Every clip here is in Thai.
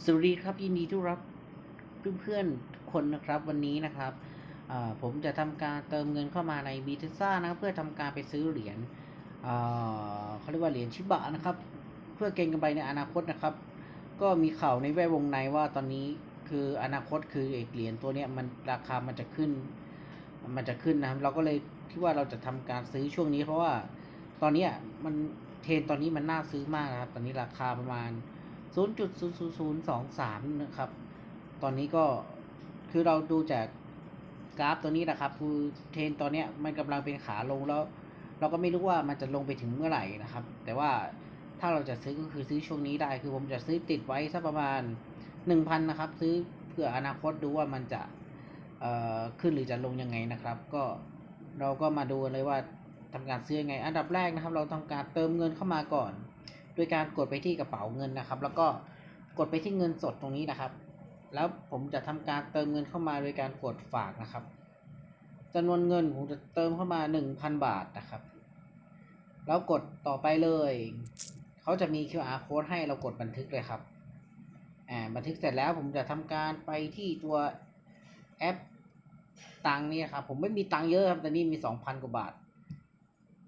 สวัสดีครับยินดีต้อนรับเพื่อนๆทุกคนนะครับวันนี้นะครับผมจะทำการเติมเงินเข้ามาในบีทซ่านะครับเพื่อทำการไปซื้อเหรียญเขาเรียกว่าเหรียญชิบะนะครับ เพื่อเก็งกำไรในอนาคตนะครับ ก็มีข่าวในแวดวงในว่าตอนนี้คืออนาคตคือเอกเหรียญตัวเนี้ยมันราคามันจะขึ้น มันจะขึ้นนะครับ เราก็เลยคิดว่าเราจะทำการซื้อช่วงนี้เพราะว่าตอนนี้มันเทรนตอนนี้มันน่าซื้อมากนะครับ ตอนนี้ราคาประมาณ 0.00023 นะครับ ตอนนี้ก็คือเราดูจากกราฟตัวนี้นะครับ คือเทรนตอนนี้มันกำลังเป็นขาลงแล้ว เราก็ไม่รู้ว่ามันจะลงไปถึงเมื่อไหร่นะครับ แต่ว่าถ้าเราจะซื้อก็คือซื้อช่วงนี้ได้ คือผมจะซื้อติดไว้สักประมาณ 1,000 นะครับ ซื้อเพื่ออนาคตดูว่ามันจะขึ้นหรือจะลงยังไงนะครับ ก็เราก็มาดูกันเลยว่าทำการซื้อยังไง อันดับแรกนะครับ เราทำการเติมเงินเข้ามาก่อน โดยการกดไปที่กระเป๋าเงินนะครับ แล้วก็กดไปที่เงินสดตรงนี้นะครับ แล้วผมจะทำการเติมเงินเข้ามาโดยการกดฝากนะครับจำนวนเงินผมจะเติมเข้ามาหนึ่งพันบาทนะครับ แล้วกดต่อไปเลย เขาจะมี QR code ให้เรากดบันทึกเลยครับอ่าบันทึกเสร็จแล้วผมจะทำการไปที่ตัวแอปตังนี่ครับผมไม่มีตังเยอะครับแต่นี่มีสองพันกว่าบาท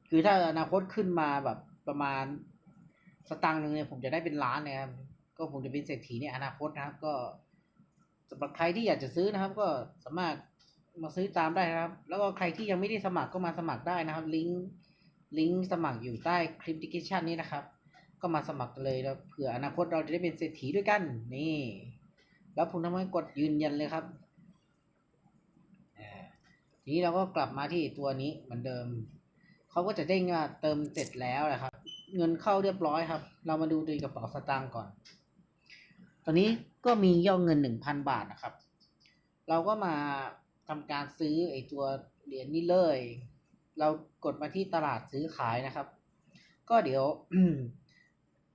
คือถ้าอนาคตขึ้นมาแบบประมาณ สตางค์หนึ่งเนี่ยผมจะได้เป็นล้านเลยครับ ก็ผมจะเป็นเศรษฐีในอนาคตนะครับ ก็สำหรับใครที่อยากจะซื้อนะครับ ก็สามารถมาซื้อตามได้นะครับ แล้วก็ใครที่ยังไม่ได้สมัครก็มาสมัครได้นะครับ ลิงก์ลิงก์สมัครอยู่ใต้คลิปดิสคริชันนี้นะครับ ก็มาสมัครกันเลยแล้วเผื่ออนาคตเราจะได้เป็นเศรษฐีด้วยกัน นี่ แล้วผมทำให้กดยืนยันเลยครับอ่าทีนี้เราก็กลับมาที่ตัวนี้เหมือนเดิม เขาก็จะเด้งว่าเติมเสร็จแล้วนะครับ เงินเข้าเรียบร้อยครับ เรามาดูในกระเป๋าสตางค์ก่อน ตอนนี้ก็มียอดเงินหนึ่งพันบาทนะครับ เราก็มาทำการซื้อไอตัวเหรียญนี้เลย เรากดมาที่ตลาดซื้อขายนะครับ ก็เดี๋ยว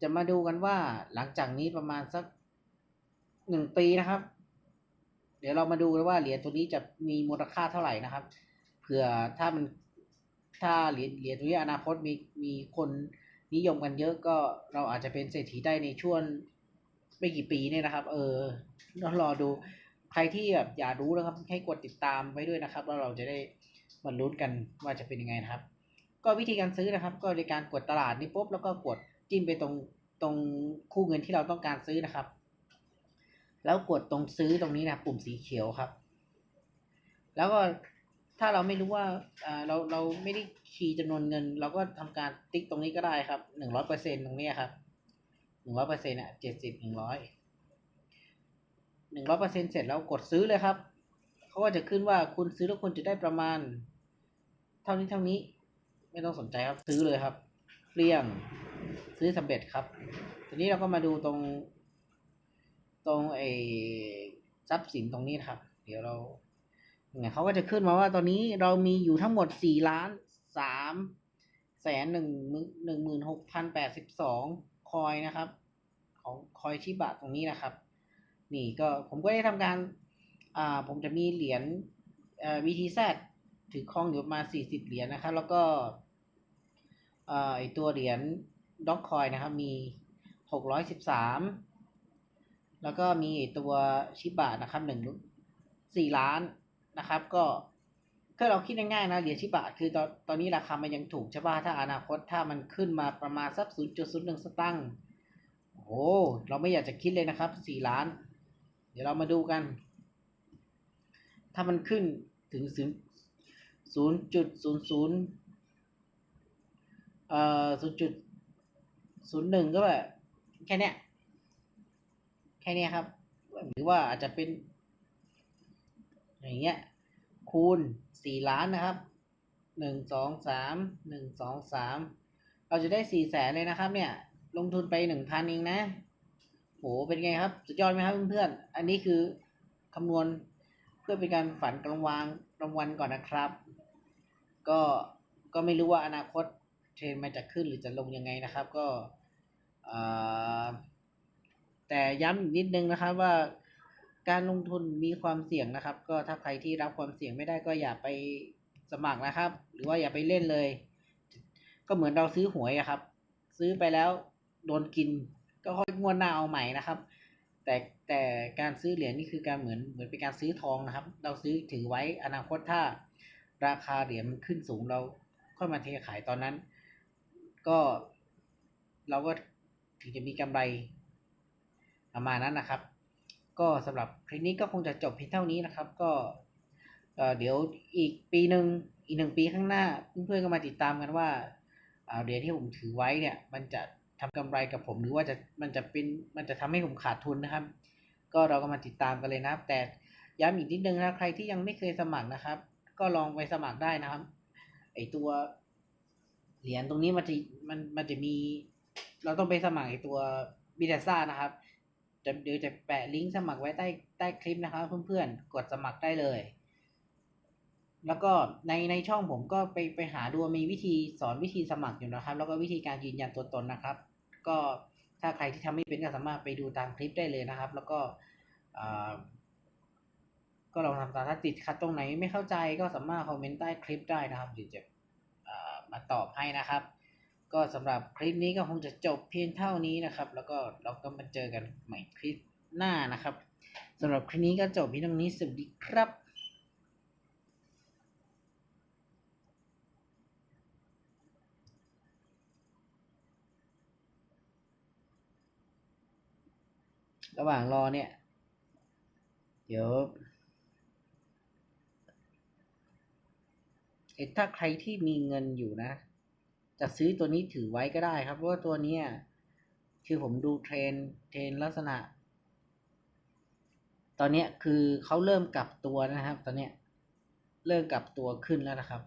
จะมาดูกันว่าหลังจากนี้ประมาณสักหนึ่งปีนะครับ เดี๋ยวเรามาดูกันว่าเหรียญตัวนี้จะมีมูลค่าเท่าไหร่นะครับ เผื่อถ้ามันถ้าเหรียญเหรียญตัวนี้อนาคตมีมีคน นิยมกันเยอะก็เราอาจจะเป็นเศรษฐีได้ในช่วงไม่กี่ปีเนี่ยนะครับ เออเรารอดูใครที่แบบอยากรู้นะครับ ให้กดติดตามไว้ด้วยนะครับ แล้วเราจะได้มาลุ้นกันว่าจะเป็นยังไงนะครับ ก็วิธีการซื้อนะครับ ก็ในการกดตลาดนี้ปุ๊บแล้วก็กดจิ้มไปตรงตรงคู่เงินที่เราต้องการซื้อนะครับ แล้วกดตรงซื้อตรงนี้นะปุ่มสีเขียวครับ แล้วก็ ถ้าเราไม่รู้ว่าเราเราไม่ได้คีย์จำนวนเงิน เราก็ทำการติ๊กตรงนี้ก็ได้ครับหนึ่งร้อยเปอร์เซ็นตรงนี้ครับหนึ่งร้อยเปอร์เซ็นต์อะเจ็ดสิบหนึ่งร้อยหนึ่งร้อยเปอร์เซ็นเสร็จแล้วกดซื้อเลยครับเขาก็จะขึ้นว่าคุณซื้อแล้วคุณจะได้ประมาณ เท่านี้เท่านี้ ไม่ต้องสนใจครับซื้อเลยครับเปลี่ยงซื้อสำเร็จครับ ทีนี้เราก็มาดูตรง ตรงไอ้ทรัพย์สินตรงนี้ครับ เดี๋ยวเรา เนี่ยเขาก็จะขึ้นมาว่าตอนนี้เรามีอยู่ทั้งหมดสี่ล้านสามแสนหนึ่งหนึ่งหมื่นหกพันแปดสิบสองคอยนะครับ ของคอยชิบะตรงนี้นะครับ นี่ก็ผมก็ได้ทำการอ่าผมจะมีเหรียญเอ่อ VTZ ถือครองอยู่ประมาณสี่สิบเหรียญนะครับ แล้วก็อ่อไอตัวเหรียญด็อกคอยนะครับ มีหกร้อยสิบสามแล้วก็มีตัวชิบะนะครับหนึ่งสี่ล้าน นะครับ ก็ก็เราคิดง่ายๆนะเหรียญชิบะคือตอนตอนนี้ราคามันยังถูกใช่ป่ะถ้าอนาคตถ้ามันขึ้นมาประมาณสักศูนย์จุดศูนย์หนึ่งสตังค์โอ้เราไม่อยากจะคิดเลยนะครับสี่ล้าน เดี๋ยวเรามาดูกัน ถ้ามันขึ้นถึงศูนย์ศูนย์จุดศูนย์ศูนย์เอ่อศูนย์จุดศูนย์หนึ่งก็แบบแค่เนี้ยแค่เนี้ยครับ หรือว่าอาจจะเป็น อย่างเงี้ย คูณสี่ล้านนะครับหนึ่งสองสามหนึ่งสองสามเราจะได้สี่แสนเลยนะครับ เนี่ย ลงทุนไปหนึ่งพันเองนะโหเป็นไงครับ สุดยอดไหมครับเพื่อนๆอันนี้คือคำนวณเพื่อเป็นการฝันกลางวางรางวัลก่อนนะครับ ก็ก็ไม่รู้ว่าอนาคตเทรนมันจะขึ้นหรือจะลงยังไงนะครับ ก็แต่ย้ำอีกนิดนึงนะครับว่า การลงทุนมีความเสี่ยงนะครับ ก็ถ้าใครที่รับความเสี่ยงไม่ได้ก็อย่าไปสมัครนะครับ หรือว่าอย่าไปเล่นเลย ก็เหมือนเราซื้อหวยอะครับ ซื้อไปแล้วโดนกิน ก็ค่อยงวดหน้าเอาใหม่นะครับแแต่แต่การซื้อเหรียญนี่คือการเหมือนเหมือนเป็นการซื้อทองนะครับ เราซื้อถือไว้อนาคตถ้าราคาเหรียญมันขึ้นสูงเราค่อยมาเทขายตอนนั้น ก็เราก็ถึงจะมีกำไรประมาณนั้นนะครับ ก็สำหรับคลิปนี้ก็คงจะจบเพียงเท่านี้นะครับ ก็เดี๋ยวอีกปีหนึ่งอีกหนึ่งปีข้างหน้าเพื่อนๆก็มาติดตามกันว่าเหรียญที่ผมถือไว้เนี่ย มันจะทำกำไรกับผมหรือว่าจะมันจะเป็นมันจะทำให้ผมขาดทุนนะครับ ก็เราก็มาติดตามกันเลยนะครับ แต่ย้ำอีกนิดนึงนะใครที่ยังไม่เคยสมัครนะครับ ก็ลองไปสมัครได้นะครับไอตัวเหรียญตรงนี้มันจะมันมันจะมี เราต้องไปสมัครไอตัวบิดาซ่านะครับ จะเดี๋ยวจะแปะลิงก์สมัครไว้ใต้ใต้คลิปนะครับเพื่อนๆ กดสมัครได้เลย แล้วก็ในในช่องผมก็ไปไปหาดูมีวิธีสอนวิธีสมัครอยู่นะครับ แล้วก็วิธีการยืนยันตัวตนนะครับ ก็ถ้าใครที่ทำไม่เป็นก็สามารถไปดูตามคลิปได้เลยนะครับ แล้วก็อ่าก็ลองทำตามถ้าติดขัดตรงไหนไม่เข้าใจก็สามารถคอมเมนต์ใต้คลิปได้นะครับเดี๋ยวจะอ่ามาตอบให้นะครับ ก็สำหรับคลิปนี้ก็คงจะจบเพียงเท่านี้นะครับ แล้วก็เราก็มาเจอกันใหม่คลิปหน้านะครับสำหรับคลิปนี้ก็จบเพียงเท่านี้สวัสดีครับระหว่างรอเนี่ย เดี๋ยวถ้าใครที่มีเงินอยู่นะ จะซื้อตัวนี้ถือไว้ก็ได้ครับ เพราะว่าตัวนี้คือผมดูเทรนเทรนลักษณะ ตอนนี้คือเขาเริ่มกลับตัวนะครับ ตอนนี้เริ่มกลับตัวขึ้นแล้วนะครับ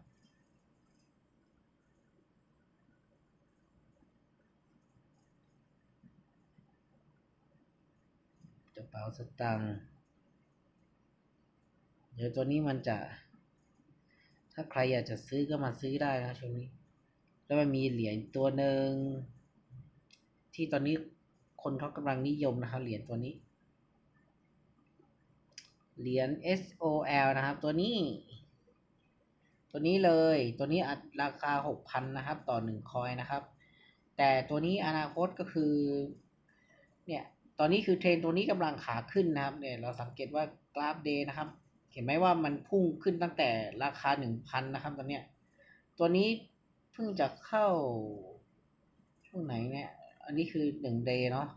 กระเป๋าสตางค์เดี๋ยวตัวนี้มันจะ ถ้าใครอยากจะซื้อก็มาซื้อได้นะช่วงนี้ แล้วมันมีเหรียญตัวหนึ่งที่ตอนนี้คนเขากำลังนิยมนะครับเหรียญตัวนี้ เหรียญ SOL นะครับ ตัวนี้ ตัวนี้เลย ตัวนี้อัดราคาหกพันนะครับ ต่อหนึ่งคอยนะครับ แต่ตัวนี้อนาคตก็คือ เนี่ย ตอนนี้คือเทรนตัวนี้กำลังขาขึ้นนะครับ เนี่ย เราสังเกตว่ากราฟเดย์นะครับ เห็นไหมว่ามันพุ่งขึ้นตั้งแต่ราคาหนึ่งพันนะครับตอนเนี้ย ตัวนี้ เพิ่งจะเข้าช่วงไหนเนี่ย อันนี้คือหนึ่งเดย์เนาะ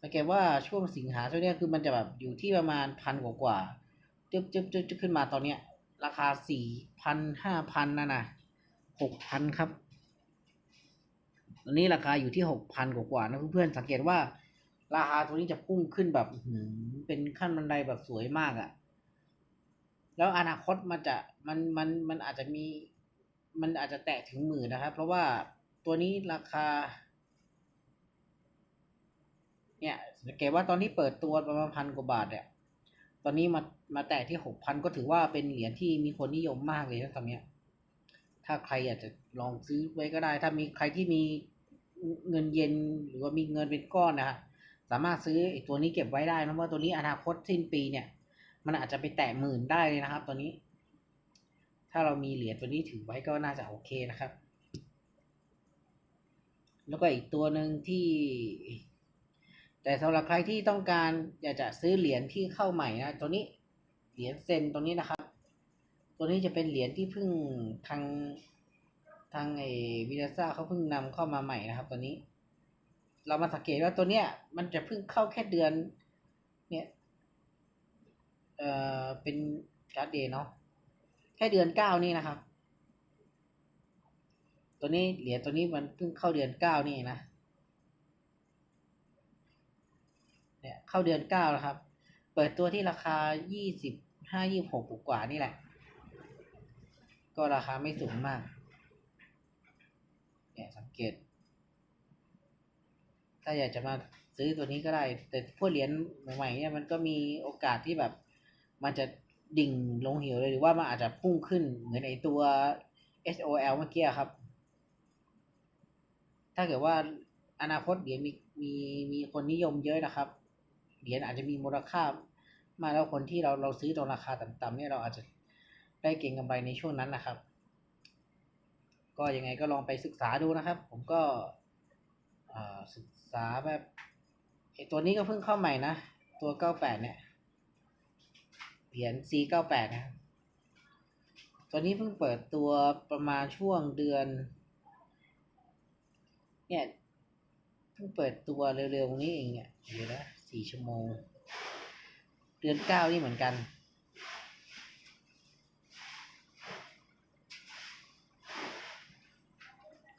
สังเกตว่าช่วงสิงหาช่วงเนี้ยคือมันจะแบบอยู่ที่ประมาณพันกว่ากว่าจึ๊บจึ๊บจึ๊บจึ๊บขึ้นมาตอนเนี้ย ราคาสี่พันห้าพันนั่นนะหกพันครับตอนนี้ราคาอยู่ที่หกพันกว่าๆนะเพื่อนๆสังเกตว่า ราคาตัวนี้จะพุ่งขึ้นแบบเป็นขั้นบันไดแบบสวยมากอะ่ะ แล้วอนาคตมันจะมันมันมันอาจจะมี มันอาจจะแตะถึงหมื่นนะครับ เพราะว่าตัวนี้ราคา เนี่ยสังเกตว่าตอนนี้เปิดตัวประมาณพันกว่าบาทเนี่ยตอนนี้มามาแตะที่หกพันก็ถือว่าเป็นเหรียญที่มีคนนิยมมากเลยนะตอนเนี้ย ถ้าใครอยากจะลองซื้อไว้ก็ได้ ถ้ามีใครที่มีเงินเย็นหรือว่ามีเงินเป็นก้อนนะฮะสามารถซื้อไอ้ตัวนี้เก็บไว้ได้นะเพราะว่าตัวนี้อนาคตสิ้นปีเนี่ย มันอาจจะไปแตะหมื่นได้เลยนะครับ ตัวนี้ ถ้าเรามีเหรียญตัวนี้ถือไว้ก็น่าจะโอเคนะครับ แล้วก็อีกตัวหนึ่งที่ แต่สำหรับใครที่ต้องการอยากจะซื้อเหรียญที่เข้าใหม่นะตัวนี้เหรียญเซนตัวนี้นะครับ ตัวนี้จะเป็นเหรียญที่เพิ่งทางทางไอ้วิลาซ่าเขาเพิ่งนำเข้ามาใหม่นะครับ ตัวนี้ เรามาสังเกตว่าตัวเนี้ย มันจะเพิ่งเข้าแค่เดือน เนี่ยเอ่อเป็นการ์ดเดย์เนาะ ค่เดือนเก้านี่นะครับ ตัวนี้เหรียญตัวนี้มันเพิ่งเข้าเดือนเก้านี่นะ เนี่ยเข้าเดือนเก้าแล้วครับ เปิดตัวที่ราคายี่สิบห้ายี่หกกว่านี่แหละ ก็ราคาไม่สูงมาก เนี่ยสังเกต ถ้าอยากจะมาซื้อตัวนี้ก็ได้ แต่พวกเหรียญใหม่ๆเนี่ยมันก็มีโอกาสที่แบบมันจะ ดิ่งลงเหวเลยหรือว่ามันอาจจะพุ่งขึ้นเหมือนไอตัว SOL เมื่อกี้ครับ ถ้าเกิดว่าอนาคตเหรียญมีมีมีคนนิยมเยอะนะครับ เหรียญอาจจะมีมูลค่า มาแล้วคนที่เราเราซื้อตรงราคาต่ำๆเนี่ยเราอาจจะได้เก็งกำไรในช่วงนั้นนะครับ ก็ยังไงก็ลองไปศึกษาดูนะครับ ผมก็ศึกษาแบบไอตัวนี้ก็เพิ่งเข้าใหม่นะ ตัวเก้าแปดเนี่ย เหรียญ C เก้าแปดนะครับตัวนี้เพิ่งเปิดตัวประมาณช่วงเดือน เนี่ยเพิ่งเปิดตัวเร็วๆนี้เองเนี่ยเดี๋ยวนะสี่ชั่วโมง เดือนเก้านี่เหมือนกัน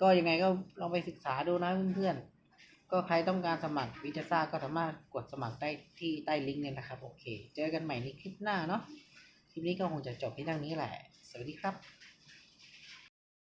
ก็ยังไงก็ลองไปศึกษาดูนะเพื่อนๆ ก็ใครต้องการสมัครวิจาซ่าก็สามารถกดสมัครได้ที่ใต้ลิงก์เนี่ยนะครับ โอเค เจอกันใหม่ในคลิปหน้าเนาะคลิปนี้ก็คงจะจบที่ตรงนี้แหละ สวัสดีครับ